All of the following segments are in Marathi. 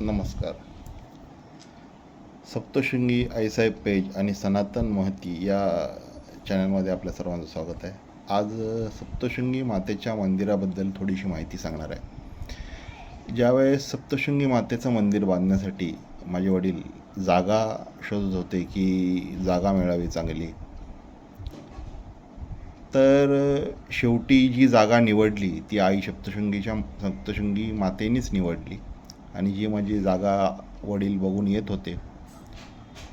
नमस्कार. सप्तशृंगी आईसाहेब पेज आणि सनातन महती या चॅनलमध्ये आपल्या सर्वांचं स्वागत आहे. आज सप्तशृंगी मातेच्या मंदिराबद्दल थोडीशी माहिती सांगणार आहे. ज्यावेळेस सप्तशृंगी मातेचं मंदिर बांधण्यासाठी माझे वडील जागा शोधत होते की जागा मिळावी चांगली. तर शेवटी जी जागा निवडली ती आई सप्तशृंगीच्या सप्तशृंगी मातेनीच निवडली. आणि जी माझी जागा वडील बघून येत होते.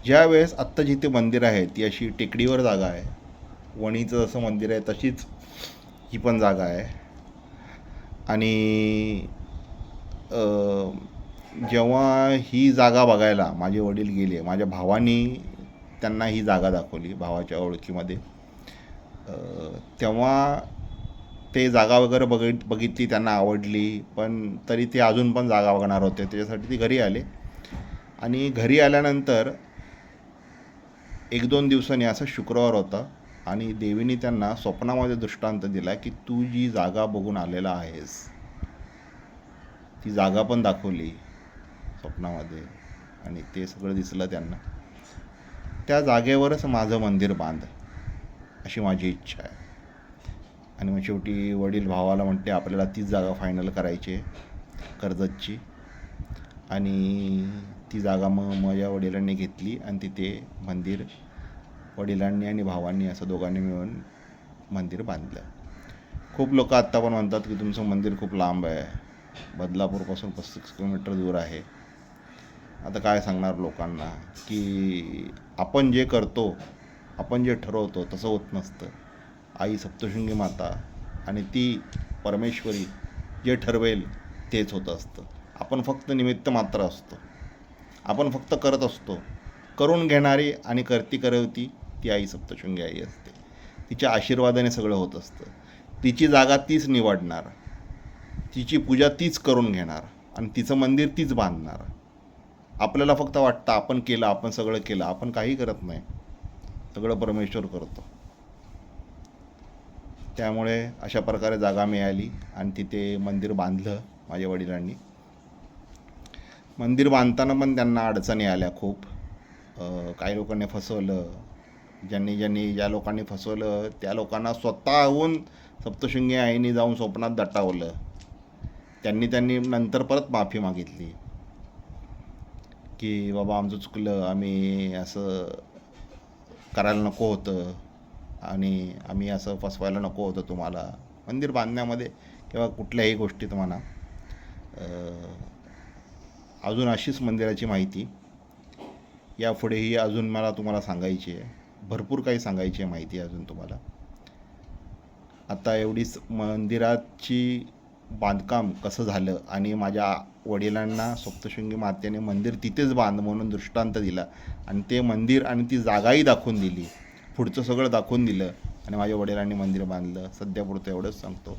ज्या वेळेस आत्ता जिथे मंदिर आहे ती अशी टेकडीवर जागा आहे. वणीचं जसं मंदिर आहे तशीच ही पण जागा आहे. आणि जेव्हा ही जागा बघायला माझे वडील गेले माझ्या भावानी त्यांना ही जागा दाखवली भावाच्या ओळखीमध्ये. तेव्हा ते जागा वगैरे बघित बघितली त्यांना आवडली पण तरी ते अजून पण जागा बघणार होते. त्याच्यासाठी ते घरी आले. आणि घरी आल्यानंतर एक दोन दिवसांनी असं शुक्रवार होता आणि देवीने त्यांना स्वप्नामध्ये दृष्टांत दिला की तू जी जागा बघून आलेला आहेस ती जागा पण दाखवली स्वप्नामध्ये. आणि ते सगळं दिसलं त्यांना. त्या जागेवरच माझं मंदिर बांध अशी माझी इच्छा आहे. आणि मग शेवटी वडील भावाला म्हणते आपल्याला तीच जागा फायनल करायची आहे कर्जतची. आणि ती जागा मग माझ्या वडिलांनी घेतली आणि तिथे मंदिर वडिलांनी आणि भावांनी असं दोघांनी मिळून मंदिर बांधलं. खूप लोक आत्ता पण म्हणतात की तुमचं मंदिर खूप लांब आहे. बदलापूरपासून पस्तीस किलोमीटर दूर आहे. आता काय सांगणार लोकांना की आपण जे करतो आपण जे ठरवतो तसं होत नसतं. आई सप्तशृंगी माता आणि ती परमेश्वरी जे ठरवेल तेच होत असतं. आपण फक्त निमित्त मात्र असतो. आपण फक्त करत असतो. करून घेणारी आणि करती करवती ती आई सप्तशृंगी आई असते. तिच्या आशीर्वादाने सगळं होत असतं. तिची जागा तीच निवडणार. तिची पूजा तीच करून घेणार आणि तिचं मंदिर तीच बांधणार. आपल्याला फक्त वाटतं आपण केलं आपण सगळं केलं आपण काही करत नाही. सगळं परमेश्वर करतो. त्यामुळे अशा प्रकारे जागा मिळाली आणि तिथे मंदिर बांधलं माझ्या वडिलांनी. मंदिर बांधताना पण त्यांना अडचणी आल्या खूप. काही लोकांनी फसवलं. ज्यांनी ज्यांनी ज्या लोकांनी फसवलं त्या लोकांना स्वतःहून सप्तशृंगी आईने जाऊन स्वप्नात दटावलं. त्यांनी त्यांनी नंतर परत माफी मागितली. की बाबा आमचं चुकलं आम्ही असं करायला नको होतं. आणि आम्ही असं फसवायला नको होतं तुम्हाला. मंदिर बांधण्यामध्ये किंवा कुठल्याही गोष्टीत म्हणा अजून अशीच मंदिराची माहिती. यापुढेही अजून मला तुम्हाला सांगायची आहे. भरपूर काही सांगायची आहे माहिती अजून तुम्हाला. आता एवढीच मंदिराची बांधकाम कसं झालं आणि माझ्या वडिलांना सप्तशृंगी मातेने मंदिर तिथेच बांध म्हणून दृष्टांत दिला आणि ते मंदिर आणि ती जागाही दाखवून दिली. पुढचं सगळं दाखवून दिलं आणि माझ्या वडिलांनी मंदिर बांधलं. सध्या पुढचं एवढंच सांगतो.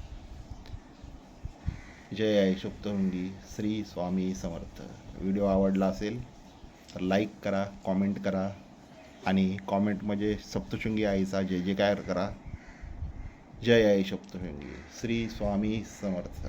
जय आई सप्तशृंगी श्री स्वामी समर्थ. व्हिडिओ आवडला असेल तर लाईक करा कॉमेंट करा आणि कॉमेंट म्हणजे सप्तशृंगी आईचा जय जयकार करा. जय आई सप्तशृंगी श्री स्वामी समर्थ.